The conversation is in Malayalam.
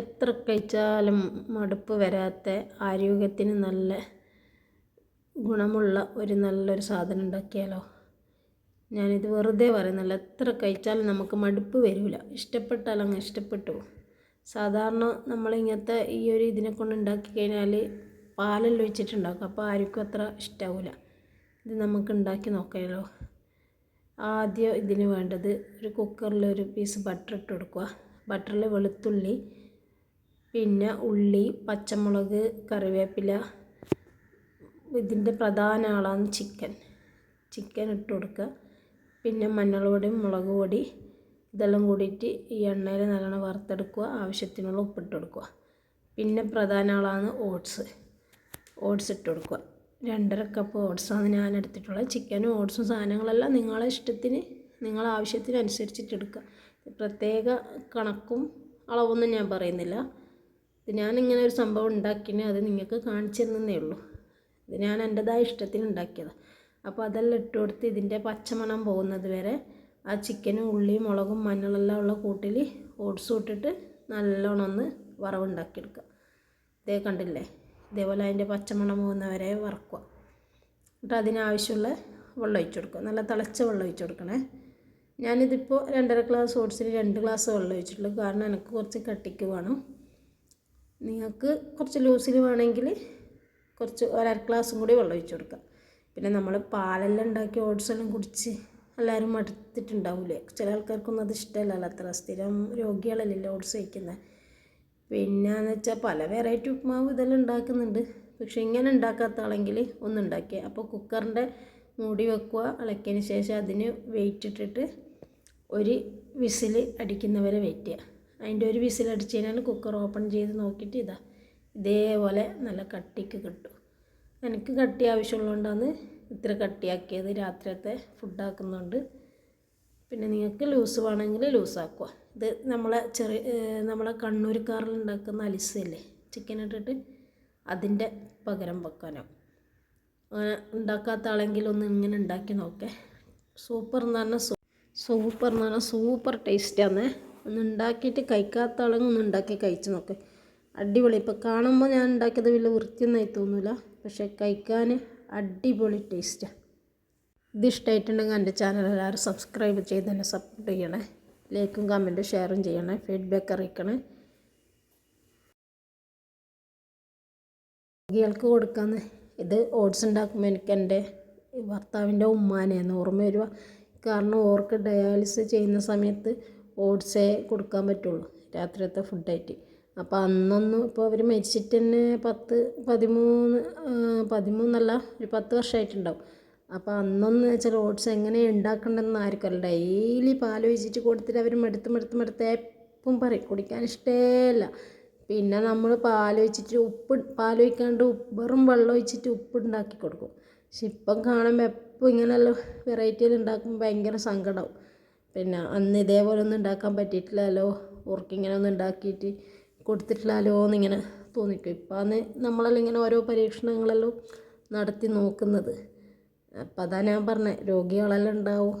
എത്ര കഴിച്ചാലും മടുപ്പ് വരാത്ത ആരോഗ്യത്തിന് നല്ല ഗുണമുള്ള ഒരു നല്ലൊരു സാധനം ഉണ്ടാക്കിയാലോ? ഞാനിത് വെറുതെ പറയുന്നില്ല എത്ര കഴിച്ചാലും നമുക്ക് മടുപ്പ് വരില്ല ഇഷ്ടപ്പെട്ടാൽ അങ്ങ് ഇഷ്ടപ്പെട്ടു. സാധാരണ നമ്മളിങ്ങനത്തെ ഈ ഒരു ഇതിനെ കൊണ്ട് ഉണ്ടാക്കി കഴിഞ്ഞാൽ പാലെല്ലാം ഒഴിച്ചിട്ടുണ്ടാക്കും. അപ്പോൾ ആർക്കും അത്ര ഇഷ്ടാവില്ല ഇത് നമുക്ക് ഉണ്ടാക്കി നോക്കാമല്ലോ ആദ്യം ഇതിന് വേണ്ടത് ഒരു കുക്കറിൽ ഒരു പീസ് ബട്ടർ ഇട്ട് കൊടുക്കുക. ബട്ടറിൽ വെളുത്തുള്ളി പിന്നെ ഉള്ളി പച്ചമുളക് കറിവേപ്പില ഇതിന്റെ പ്രധാന ആളാണ് ചിക്കൻ. ചിക്കൻ ഇട്ട് കൊടുക്കുക. പിന്നെ മഞ്ഞൾപ്പൊടിയും മുളക് പൊടി ഇതെല്ലാം കൂടിയിട്ട് ഈ എണ്ണയിൽ നല്ലോണം വറുത്തെടുക്കുക. ആവശ്യത്തിനുള്ള ഉപ്പിട്ട് കൊടുക്കുക. പിന്നെ പ്രധാന ആളാണ് ഓട്സ്. ഓട്സ് ഇട്ട് കൊടുക്കുക. രണ്ടര കപ്പ് ഓട്സാണ് ഞാൻ എടുത്തിട്ടുള്ളത്. ചിക്കനും ഓട്സും സാധനങ്ങളെല്ലാം നിങ്ങളെ ഇഷ്ടത്തിന് നിങ്ങളെ ആവശ്യത്തിനനുസരിച്ചിട്ട് എടുക്കുക. പ്രത്യേക കണക്കും അളവൊന്നും ഞാൻ പറയുന്നില്ല. ഇത് ഞാനിങ്ങനെ ഒരു സംഭവം ഉണ്ടാക്കിന് അത് നിങ്ങൾക്ക് കാണിച്ചു തന്നേ ഉള്ളൂ. ഇത് ഞാൻ എന്റെതായ ഇഷ്ടത്തിന് ഉണ്ടാക്കിയതാണ് അപ്പോൾ അതെല്ലാം ഇട്ട് കൊടുത്ത് ഇതിന്റെ പച്ചമണം പോകുന്നത് വരെ ആ ചിക്കനും ഉള്ളിയും മുളകും മഞ്ഞളെല്ലാം ഉള്ള കൂട്ടിൽ ഓട്സ് ഇട്ടിട്ട് നല്ലോണം ഒന്ന് വറവുണ്ടാക്കിയെടുക്കുക. ഇതേ കണ്ടില്ലേ? ഇതേപോലെ അതിന്റെ പച്ചമണം പോകുന്നവരെ വറക്കുക. എന്നിട്ട് അതിനാവശ്യമുള്ള വെള്ളം ഒഴിച്ചു കൊടുക്കുക. നല്ല തിളച്ച വെള്ളം ഒഴിച്ചു കൊടുക്കണേ. ഞാനിതിപ്പോൾ രണ്ടര ഗ്ലാസ് ഓട്സിന് രണ്ട് ഗ്ലാസ് വെള്ളം ഒഴിച്ചിട്ടുള്ളൂ. കാരണം എനിക്ക് കുറച്ച് കട്ടിക്ക് വേണം. നിങ്ങൾക്ക് കുറച്ച് ലൂസിൽ വേണമെങ്കിൽ കുറച്ച് ഒരര ഗ്ലാസും കൂടി വെള്ളം ഒഴിച്ചു കൊടുക്കുക പിന്നെ നമ്മൾ പാലെല്ലാം ഉണ്ടാക്കി ഓട്സ് എല്ലാം കുടിച്ച് എല്ലാവരും മടുത്തിട്ടുണ്ടാവില്ലേ ചില ആൾക്കാർക്കൊന്നും അത് ഇഷ്ടമല്ലല്ലോ അത്ര സ്ഥിരം രോഗികളല്ലേ ഓട്സ് കഴിക്കുന്നത്. പിന്നെയെന്ന് വെച്ചാൽ പല വെറൈറ്റി ഉപ്മാവ് ഇതെല്ലാം ഉണ്ടാക്കുന്നുണ്ട്. പക്ഷെ ഇങ്ങനെ ഉണ്ടാക്കാത്ത ആളെങ്കിൽ ഒന്ന് ഉണ്ടാക്കിയ. അപ്പോൾ കുക്കറിന്റെ മൂടി വെക്കുക ഇളക്കിയതിന് ശേഷം അതിന് വെയിറ്റ് ഇട്ടിട്ട് ഒരു വിസിൽ അടിക്കുന്നവരെ വെയിറ്റ് ചെയ്യുക. അതിന്റെ ഒരു വിസിൽ അടിച്ച് കഴിഞ്ഞാൽ കുക്കർ ഓപ്പൺ ചെയ്ത് നോക്കിയിട്ട് ഇതാ. ഇതേപോലെ നല്ല കട്ടിക്ക് കിട്ടും. എനിക്ക് കട്ടി ആവശ്യമുള്ളതുകൊണ്ടാണ് ഇത്ര കട്ടിയാക്കിയത്. രാത്രിയത്തെ ഫുഡാക്കുന്നുണ്ട് പിന്നെ നിങ്ങൾക്ക് ലൂസ് വേണമെങ്കിൽ ലൂസാക്കുക ഇത് നമ്മളെ ചെറിയ നമ്മളെ കണ്ണൂർക്കാറിൽ ഉണ്ടാക്കുന്ന അലിസല്ലേ ചിക്കൻ ഇട്ടിട്ട് അതിന്റെ പകരം വെക്കാനോ. അങ്ങനെ ഉണ്ടാക്കാത്ത ആളെങ്കിൽ ഒന്ന് ഇങ്ങനെ ഉണ്ടാക്കി നോക്കേ. സൂപ്പർ എന്ന് പറഞ്ഞാൽ സൂപ്പർ എന്ന് പറഞ്ഞാൽ സൂപ്പർ ടേസ്റ്റാണ് ഒന്ന് ഉണ്ടാക്കിയിട്ട് കഴിക്കാത്ത ആളെങ്കിൽ ഒന്ന് ഉണ്ടാക്കി കഴിച്ച് നോക്ക്. അടിപൊളി. ഇപ്പോൾ കാണുമ്പോൾ ഞാൻ ഉണ്ടാക്കിയത് വലിയ വൃത്തിയൊന്നായി തോന്നില്ല പക്ഷേ കഴിക്കാൻ അടിപൊളി ടേസ്റ്റാണ് ഇത് ഇഷ്ടമായിട്ടുണ്ടെങ്കിൽ എന്റെ ചാനൽ എല്ലാവരും സബ്സ്ക്രൈബ് ചെയ്ത് തന്നെ സപ്പോർട്ട് ചെയ്യണേ. ലൈക്കും കമന്റും ഷെയറും ചെയ്യണേ. ഫീഡ്ബാക്ക് അറിയിക്കണേ. രോഗികൾക്ക് കൊടുക്കാന്ന്. ഇത് ഓട്സ് ഉണ്ടാക്കുമ്പോൾ എനിക്ക് എന്റെ ഭർത്താവിന്റെ ഉമ്മാനെയാണ് ഓർമ്മ വരിക കാരണം ഓർക്ക് ഡയാലിസിസ് ചെയ്യുന്ന സമയത്ത് ഓട്സേ കൊടുക്കാൻ പറ്റുള്ളൂ രാത്രിയത്തെ ഫുഡായിട്ട്. അപ്പോൾ അന്നൊന്നും ഇപ്പോൾ അവർ മരിച്ചിട്ട് തന്നെ പത്ത് പതിമൂന്ന് പതിമൂന്നല്ല ഒരു പത്ത് വർഷമായിട്ടുണ്ടാവും അപ്പോൾ അന്നൊന്ന് വെച്ചാൽ ഓട്സ് എങ്ങനെ ഉണ്ടാക്കേണ്ടതെന്ന് ആർക്കല്ല ഡെയിലി പാൽ ഒഴിച്ചിട്ട് കൊടുത്തിട്ട് അവർ മടുത്ത് മടുത്ത് മടുത്ത് എപ്പം പറയും കുടിക്കാൻ ഇഷ്ടമല്ല പിന്നെ നമ്മൾ പാൽ ഒഴിച്ചിട്ട് ഉപ്പ് പാൽ ഒഴിക്കാണ്ട് വെറും വെള്ളം ഒഴിച്ചിട്ട് ഉപ്പ് ഉണ്ടാക്കി കൊടുക്കും. പക്ഷെ ഇപ്പം കാണുമ്പോൾ എപ്പോൾ ഇങ്ങനെയുള്ള വെറൈറ്റിയിൽ ഉണ്ടാക്കുമ്പോൾ ഭയങ്കര സങ്കടമാവും പിന്നെ അന്ന് ഇതേപോലെ ഒന്നും ഉണ്ടാക്കാൻ പറ്റിയിട്ടില്ലല്ലോ ഓർക്കിങ്ങനെ ഒന്നും ഉണ്ടാക്കിയിട്ട് കൊടുത്തിട്ടില്ലല്ലോ എന്നിങ്ങനെ തോന്നിക്കും അന്ന് നമ്മളെല്ലാം ഇങ്ങനെ ഓരോ പരീക്ഷണങ്ങളെല്ലാം നടത്തി നോക്കുന്നത്. അപ്പം അതാണ് ഞാൻ പറഞ്ഞത് രോഗികളെല്ലാം ഉണ്ടാവും.